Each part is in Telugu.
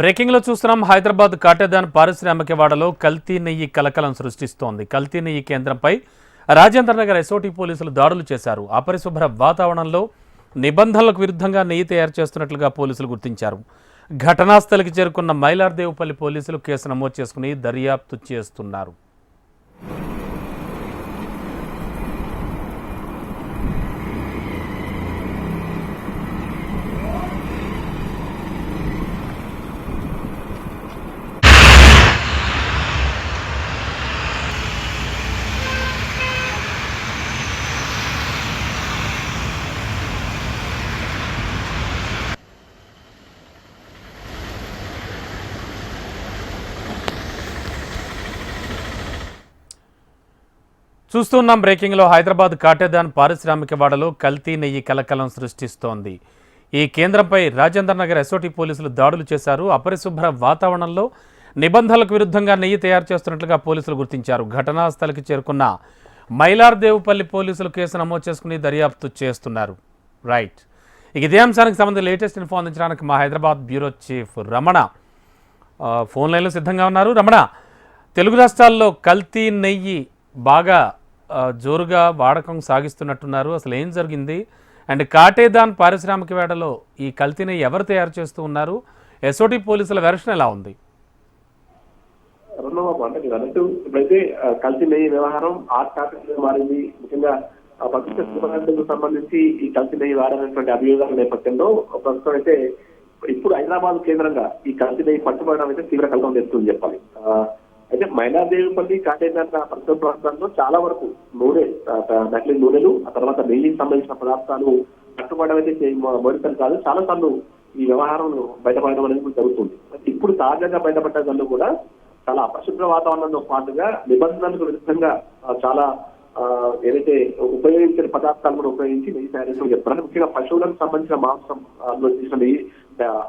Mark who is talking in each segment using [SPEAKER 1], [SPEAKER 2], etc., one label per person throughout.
[SPEAKER 1] బ్రేకింగ్లో చూస్తున్నాం హైదరాబాద్ కాటేదాన్ పారిశ్రామికవాడలో కల్తీ నెయ్యి కలకలం సృష్టిస్తోంది. కల్తీ నెయ్యి కేంద్రంపై రాజేంద్ర నగర్ ఎస్ఓటీ పోలీసులు దాడులు చేశారు. అపరిశుభ్ర వాతావరణంలో నిబంధనలకు విరుద్ధంగా నెయ్యి తయారు చేస్తున్నట్లుగా పోలీసులు గుర్తించారు. ఘటనాస్థలికి చేరుకున్న మైలార్దేవుపల్లి పోలీసులు కేసు నమోదు చేసుకుని దర్యాప్తు చేస్తున్నారు. చూస్తున్నాం బ్రేకింగ్లో హైదరాబాద్ కాటేదాన్ పారిశ్రామికవాడలో కల్తీ నెయ్యి కలకలం సృష్టిస్తోంది. ఈ కేంద్రంపై రాజేంద్ర నగర్ ఎస్ఓటి పోలీసులు దాడులు చేశారు. అపరిశుభ్ర వాతావరణంలో నిబంధనలకు విరుద్ధంగా నెయ్యి తయారు చేస్తున్నట్లుగా పోలీసులు గుర్తించారు. ఘటనా స్థలికి చేరుకున్న మైలార్దేవుపల్లి పోలీసులు కేసు నమోదు చేసుకుని దర్యాప్తు చేస్తున్నారు. రైట్. ఇక ఇదే అంశానికి సంబంధించి లేటెస్ట్ ఇన్ఫో అందించడానికి మా Hyderabad bureau chief Ramana phone లైన్లో సిద్ధంగా ఉన్నారు. రమణ తెలుగు రాష్ట్రాల్లో కల్తీ నెయ్యి బాగా జోరుగా వాడకం సాగిస్తున్నట్టున్నారు. అసలు ఏం జరిగింది? అండ్ కాటేదాన్ పారిశ్రామిక వేడలో ఈ కల్తీ నెయ్యి ఎవరు తయారు చేస్తూ ఉన్నారు? ఎస్ఓటి పోలీసుల వెర్షన్ ఎలా ఉంది?
[SPEAKER 2] రెండవ అంటే అన్నట్టు ఇప్పుడైతే కల్తీ నెయ్యి వ్యవహారం ఆర్ట్ టాపిక్ మారింది. ముఖ్యంగా పవిత్ర సంబంధించి ఈ కల్తీ నెయ్యి వాడనటువంటి అభియోగాల నేపథ్యంలో ప్రస్తుతం అయితే ఇప్పుడు హైదరాబాద్ కేంద్రంగా ఈ కల్తీ నెయ్యి పట్టుబడడం అయితే తీవ్ర కలకం తెస్తుందని చెప్పాలి. అయితే మైనాదేవిపల్లి కాటేదాన పరిసర ప్రాంతాల్లో చాలా వరకు నూనె నకిలీ నూనెలు ఆ తర్వాత నెయ్యికి సంబంధించిన పదార్థాలు కట్టుబడి అయితే చే- మొదటిసారి కాదు. చాలా సార్లు ఈ వ్యవహారం బయటపడడం అనేది జరుగుతుంది. ఇప్పుడు తాజాగా బయటపడ్డ కూడా చాలా అపరిశుభ్ర వాతావరణంతో పాటుగా నిబంధనలకు విరుద్ధంగా చాలా ఏదైతే ఉపయోగించిన పదార్థాలు కూడా ఉపయోగించి నెయ్యి తయారు చేస్తామని చెప్తున్నారు ముఖ్యంగా పశువులకు సంబంధించిన మాంసం ఆ, నెయ్యి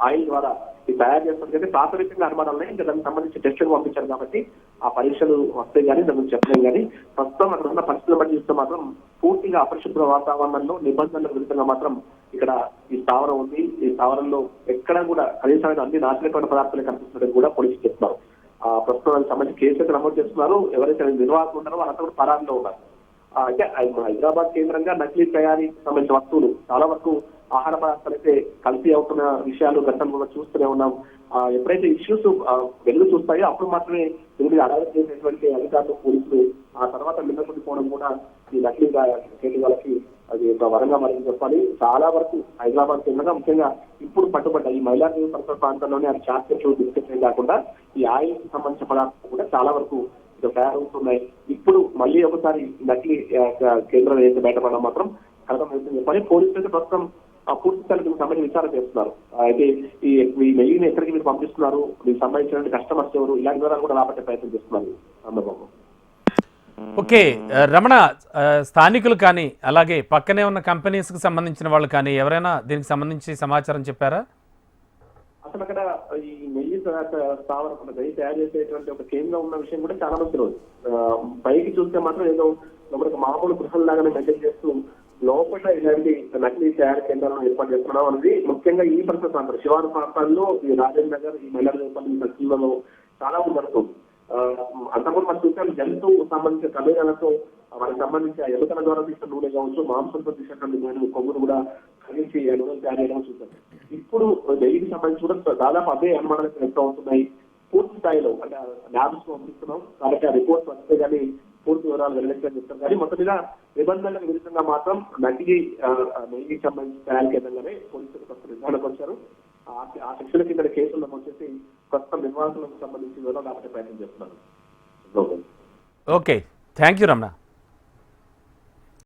[SPEAKER 2] ఆయిల్ ద్వారా తయారు చేస్తుంది కదా ప్రాథమికంగా అనుమానాలు ఉన్నాయి ఇంకా దానికి సంబంధించి టెస్టులు పంపించారు కాబట్టి ఆ పరీక్షలు వస్తాయి కానీ దాని గురించి చెప్పలేం కానీ ప్రస్తుతం అక్కడ ఉన్న పరిస్థితులు బట్టి చూస్తే మాత్రం పూర్తిగా అపరిశుభ్ర వాతావరణంలో నిబంధనలకు విరుద్ధంగా మాత్రం ఇక్కడ ఈ స్థావరం ఉంది. ఈ స్థావరంలో ఎక్కడ కూడా కనీసమైన అన్ని నాశనకమైన పదార్థాలు కనిపిస్తున్నట్టు కూడా పోలీసులు చెప్తున్నారు. ఆ ప్రస్తుతం దానికి సంబంధించి కేసులు నమోదు చేస్తున్నారు. ఎవరైతే నిర్వాహకులు ఉన్నారో వాళ్ళంతా కూడా పరారిలో ఉన్నారు. అంటే హైదరాబాద్ కేంద్రంగా నకిలీ తయారీకి సంబంధించిన వస్తువులు చాలా వరకు ఆహార పదార్థాలు అయితే కల్తీ అవుతున్న విషయాలు గతంలో కూడా చూస్తూనే ఉన్నాం. ఎప్పుడైతే ఇష్యూస్ వెలుగు చూస్తాయో అప్పుడు మాత్రమే దీన్ని మీద చేసినటువంటి అధికారులు పోలీసులు ఆ తర్వాత మిన్నకుండిపోవడం కూడా ఈ నకిలీ కేటీ వాళ్ళకి అది ఒక వరంగా మరి చెప్పాలి. చాలా వరకు హైదరాబాద్ కేంద్రంగా ముఖ్యంగా ఇప్పుడు పట్టుబడ్డ ఈ మైలార్జీ పరిసర ప్రాంతంలోనే అది చాక్లెట్లు బిస్కెట్లు కాకుండా ఈ ఆయిల్ సంబంధించిన పదార్థాలు కూడా చాలా వరకు తయారవుతున్నాయి. ఇప్పుడు మళ్ళీ ఒకసారి నకిలీ కేంద్రం ఏదైతే బయటపడడం మాత్రం కలకం చెప్పాలి పోలీసులు అయితే ప్రస్తుతం ఆ పూర్తి స్థాయి సంబంధించి విచారణ చేస్తున్నారు. అయితే ఈ ఈ నెయ్యిని ఎక్కడికి మీరు పంపిస్తున్నారు? దీనికి సంబంధించిన కస్టమర్స్ ఎవరు? ఇలాంటి వివరాలు కూడా రాబట్టే ప్రయత్నం చేస్తున్నారు సందర్భంలో
[SPEAKER 1] ఓకే రమణ స్థానికులు కానీ అలాగే పక్కనే ఉన్న కంపెనీస్కి సంబంధించిన వాళ్ళు కానీ ఎవరైనా దీనికి సంబంధించి సమాచారం చెప్పారా?
[SPEAKER 2] అసలు అక్కడ ఈ నెయ్యి స్థా- స్థావరం నెయ్యి తయారు చేసేటువంటి ఒక కేంద్రం ఉన్న విషయం కూడా చాలా మంది ఆ, పైకి చూస్తే మాత్రం ఏదో మనకు మామూలు గృహంలాగానే మెయింటైన్ చేస్తూ లోపల ఇలాంటి నకిలీ తయారు కేంద్రాలను ఏర్పాటు చేసుకోవడం అనేది ముఖ్యంగా ఈ పరిసర ప్రాంతాలు శివారు ప్రాంతాల్లో ఈ రాజేంద్ర నగర్ ఈ మెల్లపల్లి సర్కిల్లో చాలా ఉండదు ఆ, అంతకుముందు మనం చూసాం జంతువు సంబంధించిన కమీరాలతో వారికి సంబంధించి ఆ ఎలుకల ద్వారా తీసిన నూనె కావచ్చు మాంసంతో తీసినటువంటి నూనె కొవ్వును కూడా కలిసి ఆ నూనె తయారు చేయడం చూసాం. ఇప్పుడు నెయ్యికి సంబంధించి కూడా దాదాపు అదే అనుమానాలు వ్యక్తం అవుతున్నాయి. పూర్తి స్థాయిలో అంటే ల్యాబ్స్ పంపిస్తున్నాం కాబట్టి ఆ రిపోర్ట్స్ వస్తే కానీ పూర్తి వివరాలు వెల్లడించాలని కానీ మొత్తం మీద నిబంధనలకు విరుద్ధంగా మాత్రం నకిలీ మెయిన్కి సంబంధించిన నెయ్యికి సంబంధించి కేంద్రంగానే పోలీసులు కొంత నిర్ధారణకు వచ్చారు. ఆ- శిక్షణ కింద కేసులు వచ్చేసి ప్రస్తుతం నిర్వాహకులకు సంబంధించి వివరాలు రాబట్టే ప్రయత్నం చేస్తున్నారు.
[SPEAKER 1] ఓకే. Thank you Ramana.